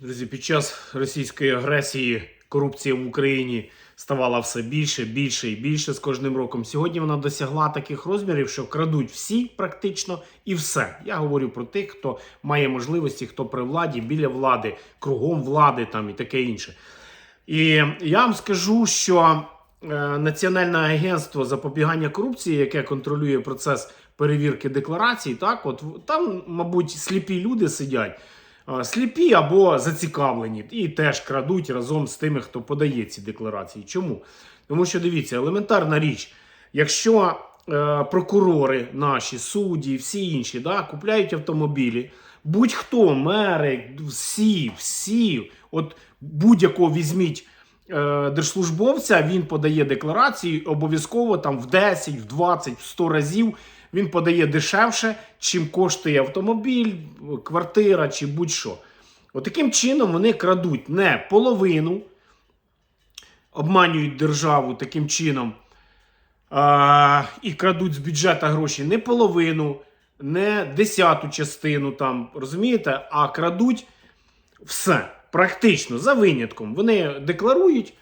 Друзі, під час російської агресії корупція в Україні ставала все більше, більше і більше з кожним роком. Сьогодні вона досягла таких розмірів, що крадуть всі практично і все. Я говорю про тих, хто має можливості, хто при владі, біля влади, кругом влади там і таке інше. І я вам скажу, що е, Національне агентство запобігання корупції, яке контролює процес перевірки декларацій, так от там, мабуть, сліпі люди сидять. Сліпі або зацікавлені, і теж крадуть разом з тими, хто подає ці декларації. Чому? Тому що дивіться, елементарна річ, якщо е, прокурори наші, судді, всі інші да, купляють автомобілі, будь-хто, мери, всі, всі, от будь-якого візьміть е, держслужбовця, він подає декларації обов'язково там в 10, в 20, в 100 разів. Він подає дешевше, чим коштує автомобіль, квартира чи будь-що. От чином вони крадуть не половину, обманюють державу таким чином а, і крадуть з бюджету гроші не половину, не десяту частину там, розумієте, а крадуть все. Практично за винятком. Вони декларують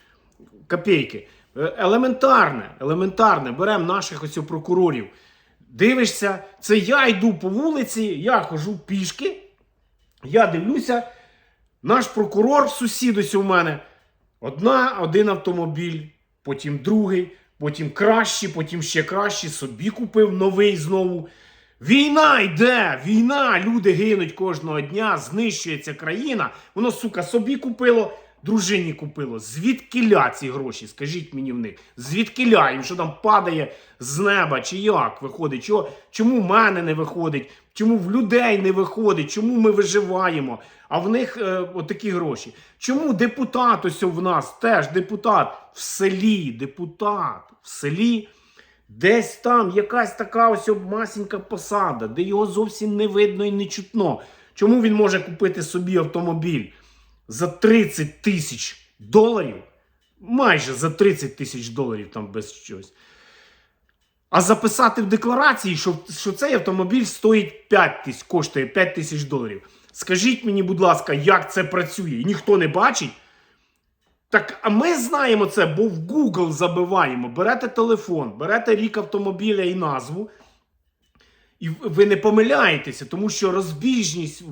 копійки. Е, Елементарне, елементарне, беремо наших ось прокурорів. Дивишся, це я йду по вулиці, я хожу пішки, я дивлюся, наш прокурор, сусід ось у мене, одна, один автомобіль, потім другий, потім кращий, потім ще кращий, собі купив новий знову. Війна йде, війна, люди гинуть кожного дня, знищується країна. Воно, сука, собі купило, дружині купило. Звідкиля ці гроші? Скажіть мені в них. Звідкиля їм, що там падає з неба, чи як виходить? Чого, чому в мене не виходить? Чому в людей не виходить? Чому ми виживаємо? А в них е, отакі гроші. Чому депутат ось в нас теж депутат в селі, депутат в селі? Десь там якась така ось масінька посада, де його зовсім не видно і не чутно. Чому він може купити собі автомобіль за 30 тисяч доларів? Майже за 30 тисяч доларів там без щось. А записати в декларації, що, що цей автомобіль стоїть 5 тисяч, коштує 5 тисяч доларів. Скажіть мені, будь ласка, як це працює? Ніхто не бачить. Так, а ми знаємо це, бо в Google забиваємо. Берете телефон, берете рік автомобіля і назву, і ви не помиляєтеся, тому що розбіжність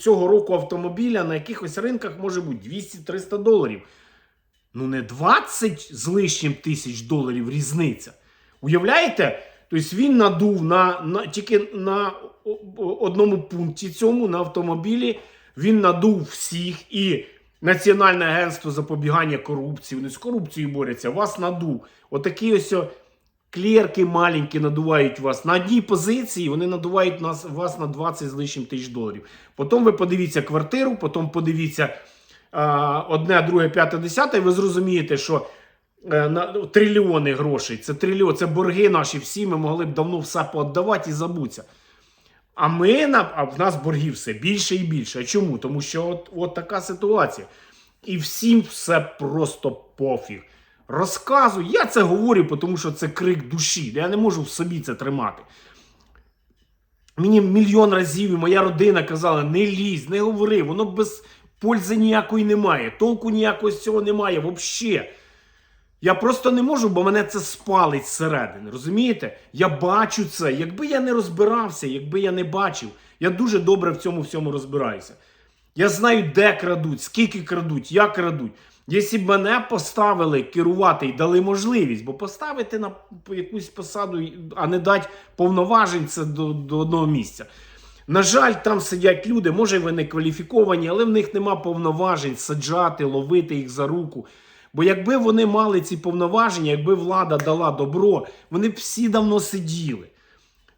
цього року автомобіля на якихось ринках може бути 200-300 доларів. Ну, не 20 з лишнім тисяч доларів різниця. Уявляєте? Тобто він надув на, на тільки на одному пункті цьому на автомобілі. Він надув всіх і Національне агентство запобігання корупції. Вони з корупцією борються. Вас надув. Отакі ось клерки маленькі надувають вас. На одній позиції вони надувають нас, вас на 20 з лишнім тисяч доларів. Потім ви подивіться квартиру, потім подивіться а, одне, друге, п'яте, десяте, і ви зрозумієте, що е, на трильйони грошей. Це трильйон, це борги наші всі. Ми могли б давно все пооддавати і забутися. А ми на а в нас боргів все більше і більше. А чому? Тому що от, от така ситуація. І всім все просто пофіг. Розказую, я це говорю, тому що це крик душі. Я не можу в собі це тримати. Мені мільйон разів і моя родина казала: не лізь, не говори, воно без пользи ніякої немає, толку ніякого з цього немає взагалі. Я просто не можу, бо мене це спалить зсередини. Розумієте? Я бачу це. Якби я не розбирався, якби я не бачив, я дуже добре в цьому всьому розбираюся. Я знаю, де крадуть, скільки крадуть, як крадуть. Б мене поставили керувати і дали можливість, бо поставити на якусь посаду, а не дати повноважень це до, до одного місця. На жаль, там сидять люди, може вони кваліфіковані, але в них нема повноважень саджати, ловити їх за руку. Бо якби вони мали ці повноваження, якби влада дала добро, вони б всі давно сиділи.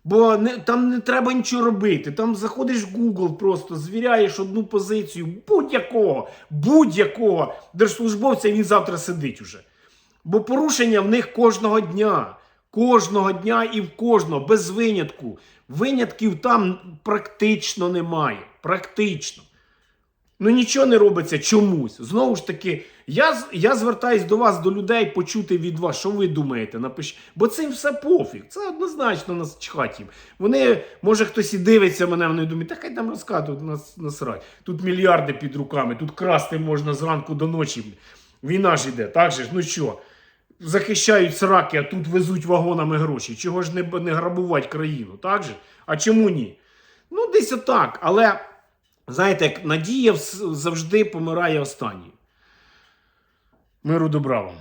Бо не, там не треба нічого робити. Там заходиш в Google, просто звіряєш одну позицію будь-якого, будь-якого держслужбовця, і він завтра сидить уже. Бо порушення в них кожного дня. Кожного дня і в кожного, без винятку. Винятків там практично немає. Практично. Ну нічого не робиться чомусь. Знову ж таки, я, я звертаюсь до вас, до людей, почути від вас, що ви думаєте, напишіть. Бо цим все пофіг. Це однозначно нас чхать їм. Вони, може, хтось і дивиться мене, вони думають, та хай там розказують, нас насрать. Тут мільярди під руками, тут красти можна зранку до ночі. Війна ж іде, так же ж? Ну що? Захищають сраки, а тут везуть вагонами гроші. Чого ж не, не грабувати країну, так же? А чому ні? Ну, десь отак. Але знаєте, як надія завжди помирає останньою. Миру добра вам.